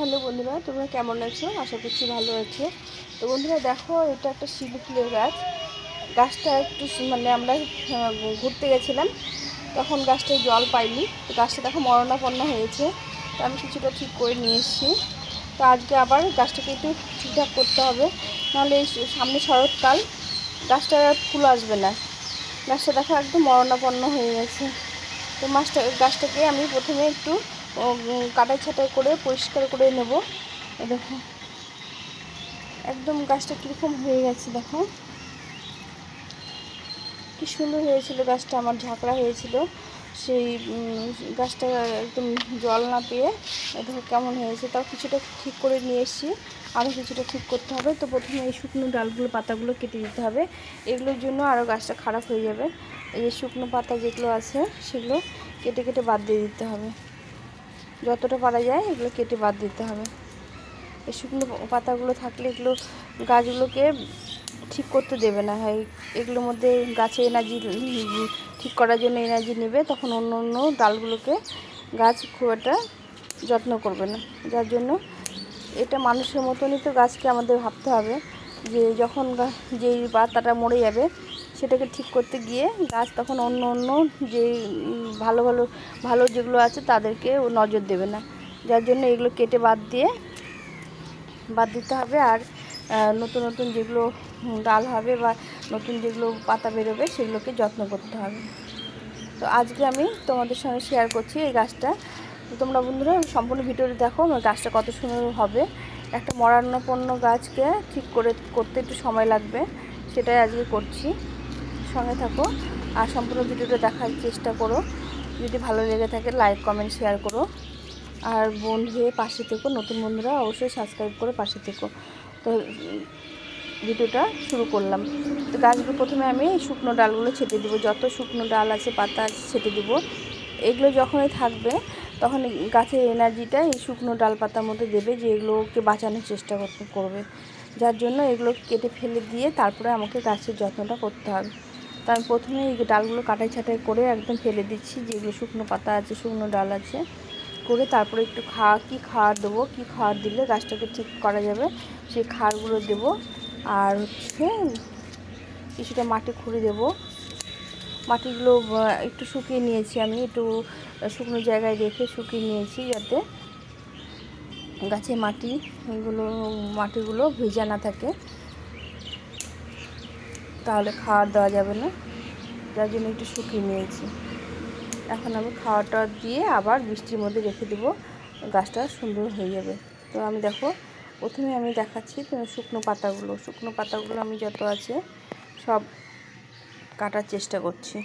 Hello বন্ধুরা, তোমরা কেমন আছো? আশা করছি ভালো আছো। তো বন্ধুরা, দেখো, এটা একটা শিবু ফুলের গাছ। গাছটা একটু মানে আমরা ঘুরতে গেছিলাম। তখন গাছটায় জল পাইনি। তো গাছটা দেখো মরণাপন্ন হয়েছে। তো আমি কিছুটা ঠিক করে নিয়ে এসেছি। তো আজকে আবার গাছটাকে একটু ঠিকঠাক করতে হবে। নাহলে সামনে শরৎকাল, গাছটা ফুল আসবে না। গাছটা দেখো একদম মরণাপন্ন হয়ে গেছে। তো মাছটা গাছটাকে আমি প্রথমে একটু কাটাই ছাটাই করে পরিষ্কার করে নেব। দেখো। একদম গাছটা কীরকম হয়ে গেছে, দেখো। কি সুন্দর হয়েছিল গাছটা, আমার ঝাঁকড়া হয়েছিল। সেই গাছটা একদম জল না পেয়ে দেখো কেমন হয়েছে। তাও কিছুটা ঠিক করে নিয়ে এসেছি। আরও কিছুটা ঠিক করতে হবে। তো প্রথমে এই শুকনো ডালগুলো, পাতাগুলো কেটে দিতে হবে। এগুলোর জন্য আরও গাছটা খারাপ হয়ে যাবে। এই যে শুকনো পাতা যেগুলো আছে, সেগুলো কেটে কেটে বাদ দিয়ে দিতে হবে। যতটা পারা যায়, এগুলো কেটে বাদ দিতে হবে। এই শুকনো পাতাগুলো থাকলে এগুলো গাছগুলোকে ঠিক করতে দেবে না। হয়, এগুলোর মধ্যে গাছে এনার্জি ঠিক করার জন্য এনার্জি নেবে, তখন অন্য অন্য ডালগুলোকে গাছ খুব একটা যত্ন করবে না। যার জন্য এটা মানুষের মতনই তো গাছকে আমাদের ভাবতে হবে যে যখন যেই পাতাটা মরে যাবে সেটাকে ঠিক করতে গিয়ে গাছ তখন অন্য অন্য যে ভালো ভালো ভালো যেগুলো আছে তাদেরকে নজর দেবে না। যার জন্য এগুলো কেটে বাদ দিয়ে, বাদ দিতে হবে আর নতুন নতুন যেগুলো ডাল হবে বা নতুন যেগুলো পাতা বেরোবে সেগুলোকে যত্ন করতে হবে। তো আজকে আমি তোমাদের সঙ্গে শেয়ার করছি এই গাছটা। তোমরা বন্ধুরা সম্পূর্ণ ভিডিওটি দেখো, আমার গাছটা কত সুন্দর হবে। একটা মরান্নপন্ন গাছকে ঠিক করে, করতে একটু সময় লাগবে, সেটাই আজকে করছি। সঙ্গে থাকো আর সম্পূর্ণ ভিডিওটা দেখার চেষ্টা করো। যদি ভালো লেগে থাকে লাইক কমেন্ট শেয়ার করো। আর বন্ধু হয়ে পাশে থেকো, নতুন বন্ধুরা অবশ্যই সাবস্ক্রাইব করে পাশে থেকো। তো, ভিডিওটা শুরু করলাম। তো গাছগুলো প্রথমে আমি শুকনো ডালগুলো ছেটে দিব। যত শুকনো ডাল আছে, পাতা আছে, ছেটে দিব। এগুলো যখনই থাকবে, তখন গাছের এনার্জিটা এই শুকনো ডাল পাতার মধ্যে দেবে যে এগুলোকে বাঁচানোর চেষ্টা করবে। যার জন্য এগুলো কেটে ফেলে দিয়ে তারপরে আমাকে গাছের যত্নটা করতে হবে। আমি প্রথমে এই ডালগুলো কাটাই ছাটাই করে একদম ফেলে দিচ্ছি যেগুলো শুকনো পাতা আছে, শুকনো ডাল আছে, করে তারপরে একটু খাওয়া কী খাওয়ার দেবো, কী খাওয়ার দিলে গাছটাকে ঠিক করা যাবে, সেই খাওয়ারগুলো দেবো, আর হচ্ছে কিছুটা মাটি খুঁড়ে দেবো। মাটিগুলো একটু শুকিয়ে নিয়েছি আমি, একটু শুকনো জায়গায় রেখে শুকিয়ে নিয়েছি যাতে গাছে মাটি, এগুলো, মাটিগুলো ভেজা না থাকে। তাহলে খাওয়ার দেওয়া যাবে না। যার জন্য একটু শুকিয়ে নিয়েছি। এখন আমি খাওয়াটা দিয়ে আবার বৃষ্টির মধ্যে রেখে দেবো। গাছটা সুন্দর হয়ে যাবে। তো আমি দেখো, প্রথমে আমি দেখাচ্ছি শুকনো পাতাগুলো। শুকনো পাতাগুলো আমি যত আছে সব কাটার চেষ্টা করছি।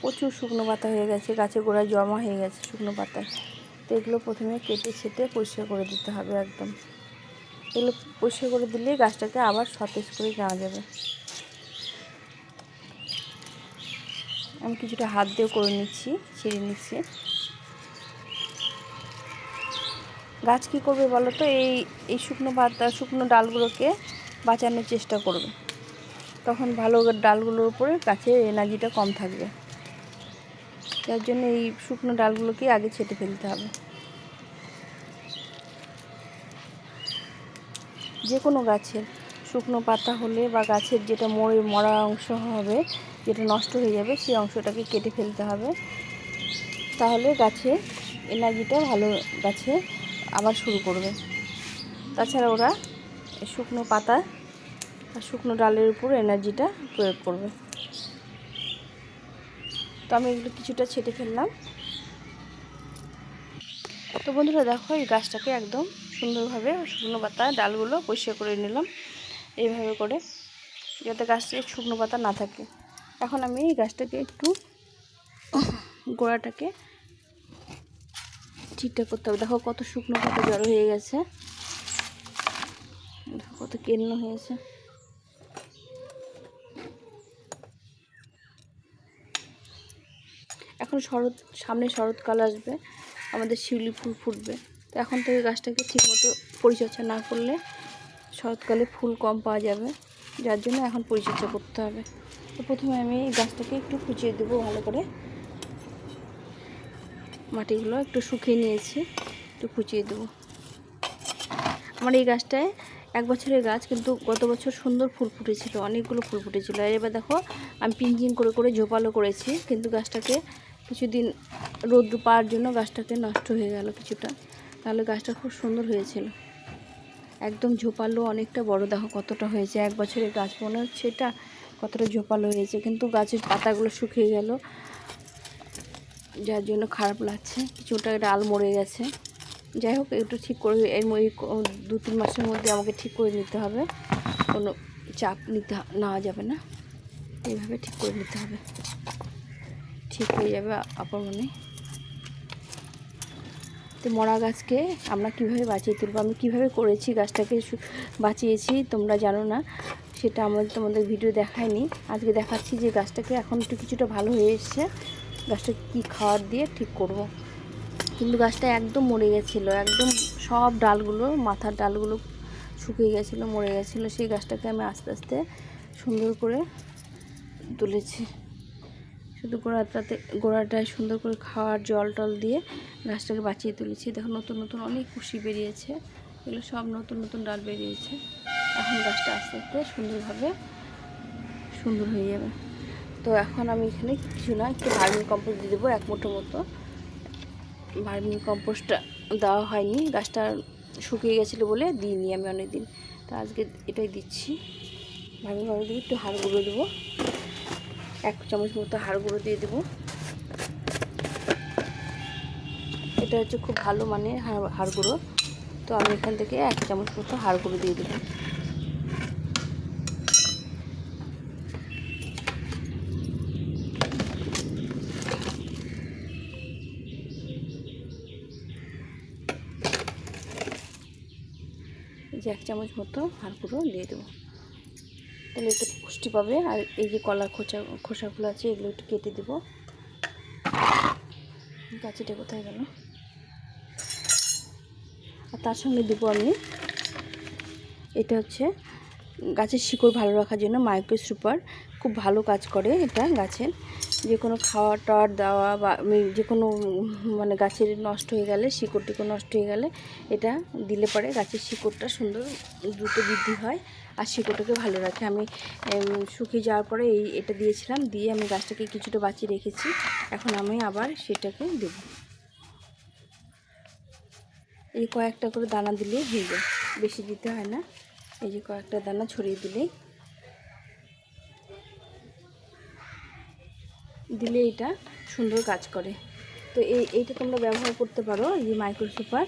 প্রচুর শুকনো পাতা হয়ে গেছে। গাছে গোড়ায় জমা হয়ে গেছে শুকনো পাতায় তো এগুলো প্রথমে কেটে ছেটে পরিষ্কার করে দিতে হবে একদম। এগুলো পরিষ্কার করে দিলেই গাছটাকে আবার সতেজ করে নেওয়া যাবে। আমি কিছুটা হাত দিয়ে করে নিচ্ছি, ছিঁড়ে নিচ্ছি। গাছ কী করবে বলো তো? এই এই শুকনো পাতা, শুকনো ডালগুলোকে বাঁচানোর চেষ্টা করবে। তখন ভালো ডালগুলোর উপরে গাছের এনার্জিটা কম থাকবে। যার জন্য এই শুকনো ডালগুলোকে আগে ছেটে ফেলতে হবে। যে কোনো গাছের শুকনো পাতা হলে বা গাছের যেটা মরে, মরা অংশ হবে, যেটা নষ্ট হয়ে যাবে, সেই অংশটাকে কেটে ফেলতে হবে। তাহলে গাছে এনার্জিটা ভালো গাছে আবার শুরু করবে। তাছাড়া ওরা শুকনো পাতা আর শুকনো ডালের উপর এনার্জিটা প্রয়োগ করবে। তো আমি এগুলো কিছুটা ছেটে ফেললাম। তো বন্ধুরা দেখো, এই গাছটাকে একদম সুন্দরভাবে শুকনো পাতা ডালগুলো পরিষ্কার করে নিলাম এইভাবে করে, যাতে গাছটায় শুকনো পাতা না থাকে। এখন আমি এই গাছটাকে একটু গোড়াটাকে ঠিকঠাক করতে হবে। দেখো কত শুকনো পাতা জড়ো হয়ে গেছে। দেখো কত কেন্ন হয়েছে। এখন শরৎ, সামনে শরৎকাল আসবে, আমাদের শিউলি ফুল ফুটবে। তো এখন থেকে গাছটাকে ঠিকমতো পরিচর্যা না করলে শরৎকালে ফুল কম পাওয়া যাবে, যার জন্য এখন পরিচর্যা করতে হবে। তো প্রথমে আমি এই গাছটাকে একটু কুচিয়ে দেবো ভালো করে। মাটিগুলো একটু শুকিয়ে নিয়েছি, একটু কুচিয়ে দেবো। আমার এই গাছটায় এক বছরের গাছ, কিন্তু গত বছর সুন্দর ফুল ফুটেছিল, অনেকগুলো ফুল ফুটেছিল। আর এবার দেখো, আমি পিঞ্চিং করে করে ঝোপালো করেছি, কিন্তু গাছটাকে কিছুদিন রোদ পাওয়ার জন্য গাছটাকে নষ্ট হয়ে গেল কিছুটা। তাহলে গাছটা খুব সুন্দর হয়েছিল। একদম ঝোপালো, অনেকটা বড় দেখো কতটা হয়েছে। এক বছরের গাছ, মনে হচ্ছে এটা কতটা ঝোপালো হয়েছে, কিন্তু গাছের পাতাগুলো শুকিয়ে গেল। যার জন্য খারাপ লাগছে। কিছুটা ডাল মরে গেছে। যাই হোক, একটু ঠিক করে, এর এই দু, তিন মাসের মধ্যে আমাকে ঠিক করে নিতে হবে। কোনো চাপ নিতে নেওয়া যাবে না। এইভাবে ঠিক করে নিতে হবে। ঠিক হয়ে যাবে আপন মনে তো মরা গাছকে আমরা কীভাবে বাঁচিয়ে তুলবো? আমি কীভাবে করেছি গাছটাকে বাঁচিয়েছি তোমরা জানো না। সেটা আমাদের তোমাদের ভিডিও দেখায়নি। আজকে দেখাচ্ছি যে গাছটাকে এখন একটু কিছুটা ভালো হয়ে এসছে। গাছটাকে কী খাবার দিয়ে ঠিক করব। কিন্তু গাছটা একদম মরে গেছিল। একদম সব ডালগুলো, মাথার ডালগুলো শুকিয়ে গেছিল, মরে গেছিল। সেই গাছটাকে আমি আস্তে আস্তে সুন্দর করে তুলেছি। শুধু গোড়াটাতে, গোড়াটায় সুন্দর করে খাওয়ার জল টল দিয়ে গাছটাকে বাঁচিয়ে তুলেছি। দেখো নতুন নতুন অনেক কুশি বেরিয়েছে। এগুলো সব নতুন নতুন ডাল বেরিয়েছে। এখন গাছটা আস্তে আস্তে সুন্দরভাবে সুন্দর হয়ে যাবে। তো এখন আমি এখানে কিছু না, একটু ভার্মি কম্পোস্ট দিয়ে দেবো এক মুঠো মতো। ভার্মি কম্পোস্টটা দেওয়া হয়নি। গাছটা শুকিয়ে গেছিল বলে দিইনি আমি অনেক দিন তো আজকে এটাই দিচ্ছি। ভার্মি কম্পোস্ট একটু হাড় গুঁড়ো দেবো। এক চামচ মতো হাড় গুঁড়ো দিয়ে দেবো। এটা হচ্ছে খুব ভালো মানে হাড় গুঁড়ো। তো আমি এখান থেকে এক চামচ মতো হাড় গুঁড়ো দিয়ে দেবো যে এক চামচ মতো হাড় গুঁড়ো দিয়ে দেবো। তাহলে পুষ্টি পাবে। আর এই যে কলার খোসা খোসাগুলো আছে, এগুলো একটু কেটে দেবো। গাছিটা কোথায় গেল? আর তার সঙ্গে দেবো আমি, এটা হচ্ছে গাছের শিকড় ভালো রাখার জন্য মাইক্রো সুপার। খুব ভালো কাজ করে এটা গাছের। যে কোনো খাওয়া টাওয়ার দেওয়া বা যে কোনো মানে গাছের নষ্ট হয়ে গেলে, শিকড় টিকড় নষ্ট হয়ে গেলে এটা দিলে পরে গাছের শিকড়টা সুন্দর দ্রুত বৃদ্ধি হয়। আর শিকড়টাকে ভালো রাখে। আমি শুকিয়ে যাওয়ার পরে এই এটা দিয়েছিলাম, দিয়ে আমি গাছটাকে কিছুটা বাঁচিয়ে রেখেছি। এখন আমি আবার সেটাকে দেবো। এই কয়েকটা করে দানা দিলেই হয়ে যায়। বেশি দিতে হয় না। এই যে কয়েকটা দানা ছড়িয়ে দিলেই দিলে এটা সুন্দর কাজ করে। তো এই, এইটা তোমরা ব্যবহার করতে পারো, এই যে মাইক্রো সুপার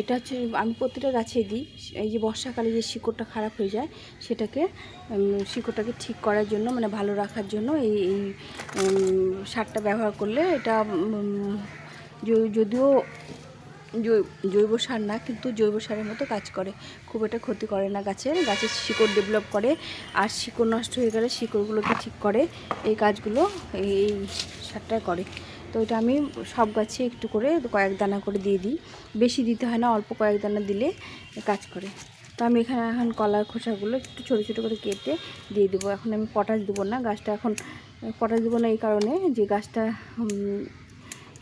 এটা হচ্ছে আমি প্রতিটা গাছে দিই। এই যে বর্ষাকালে যে শিকড়টা খারাপ হয়ে যায়, সেটাকে শিকড়টাকে ঠিক করার জন্য মানে ভালো রাখার জন্য এই এই সারটা ব্যবহার করলে এটা যদিও জৈব সার না, কিন্তু জৈব সারের মতো কাজ করে। খুব একটা ক্ষতি করে না গাছের গাছের শিকড় ডেভেলপ করে, আর শিকড় নষ্ট হয়ে গেলে শিকড়গুলোকে ঠিক করে, এই কাজগুলো এই সারটা করে। তো এটা আমি সব গাছে একটু করে কয়েক দানা করে দিয়ে দিই। বেশি দিতে হয় না, অল্প কয়েক দানা দিলে কাজ করে। তো আমি এখানে এখন কলার খোসাগুলো একটু ছোটো ছোটো করে কেটে দিয়ে দেবো। এখন আমি পটাশ দেবো না, গাছটা এখন, পটাশ দেবো না এই কারণে যে গাছটা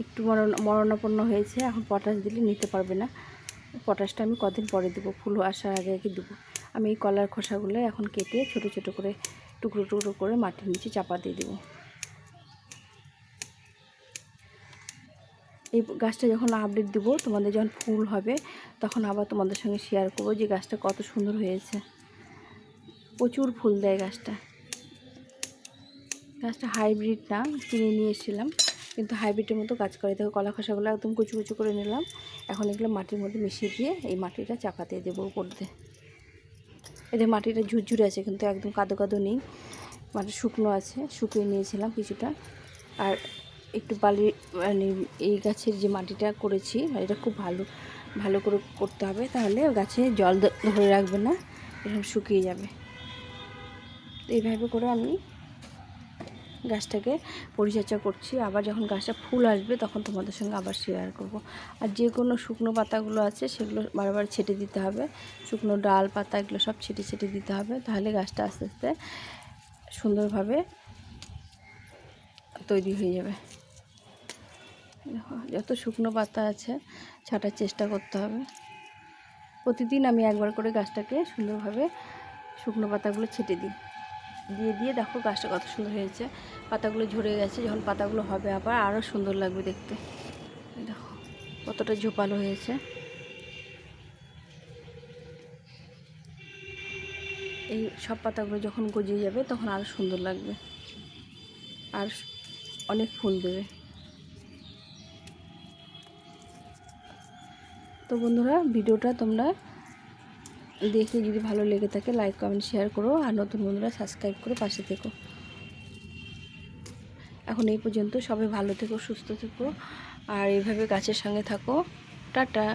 একটু মরণ, মরণাপন্ন হয়েছে, এখন পটাশ দিলে নিতে পারবে না। পটাশটা আমি কদিন পরে দেবো, ফুল আসার আগে আগে দেবো। আমি এই কলার খোসাগুলো এখন কেটে ছোট ছোট করে, টুকরো টুকরো করে মাটির নিচে চাপা দিয়ে দেবো। এই গাছটা যখন আপডেট দেবো, তোমাদের যখন ফুল হবে, তখন আবার তোমাদের সঙ্গে শেয়ার করব যে গাছটা কত সুন্দর হয়েছে। প্রচুর ফুল দেয় গাছটা। গাছটা হাইব্রিড না, কিনে নিয়ে এসেছিলাম। কিন্তু হাইব্রিডের মতো কাজ করে। দেখো, কলা খোসাগুলো একদম কুচু কুচু করে নিলাম। এখন এগুলো মাটির মধ্যে মিশিয়ে দিয়ে এই মাটিটা চাপা দিয়ে দেবো করতে এদের মাটিটা ঝুরঝুরে আছে, কিন্তু একদম কাদো কাদো নেই। মাটি শুকনো আছে, শুকিয়ে নিয়েছিলাম কিছুটা। আর একটু বালি মানে এই গাছের যে মাটিটা করেছি, এটা খুব ভালো ভালো করে করতে হবে। তাহলে গাছে জল ধরে রাখবে না, এরকম শুকিয়ে যাবে। এইভাবে করে আমি গাছটাকে পরিচর্যা করছি। আবার যখন গাছটা ফুল আসবে, তখন তোমাদের সঙ্গে আবার শেয়ার করব। আর যে কোনো শুকনো পাতাগুলো আছে, সেগুলো বারবার ছেটে দিতে হবে। শুকনো ডাল পাতা, এগুলো সব ছেটে ছেটে দিতে হবে। তাহলে গাছটা আস্তে আস্তে সুন্দরভাবে তৈরি হয়ে যাবে। যত শুকনো পাতা আছে, ছাটার চেষ্টা করতে হবে। প্রতিদিন আমি একবার করে গাছটাকে সুন্দরভাবে শুকনো পাতাগুলো ছেটে দিই। দিয়ে দিয়ে দেখো গাছটা কত সুন্দর হয়েছে। পাতাগুলো ঝরে গেছে, যখন পাতাগুলো হবে আবার আরও সুন্দর লাগবে দেখতে। দেখো, কতটা ঝোপালো হয়েছে। এই সব পাতাগুলো যখন গজিয়ে যাবে, তখন আরও সুন্দর লাগবে। আর অনেক ফুল দেবে। তো বন্ধুরা, ভিডিওটা তোমরা দেখে যদি ভালো লেগে থাকে লাইক কমেন্ট শেয়ার করো। আর নতুন বন্ধুরা সাবস্ক্রাইব করে পাশে থেকো। এখন এই পর্যন্ত সবাই ভালো থেকো, সুস্থ থেকো। আর এইভাবে গাছের সঙ্গে থাকো। টাটা।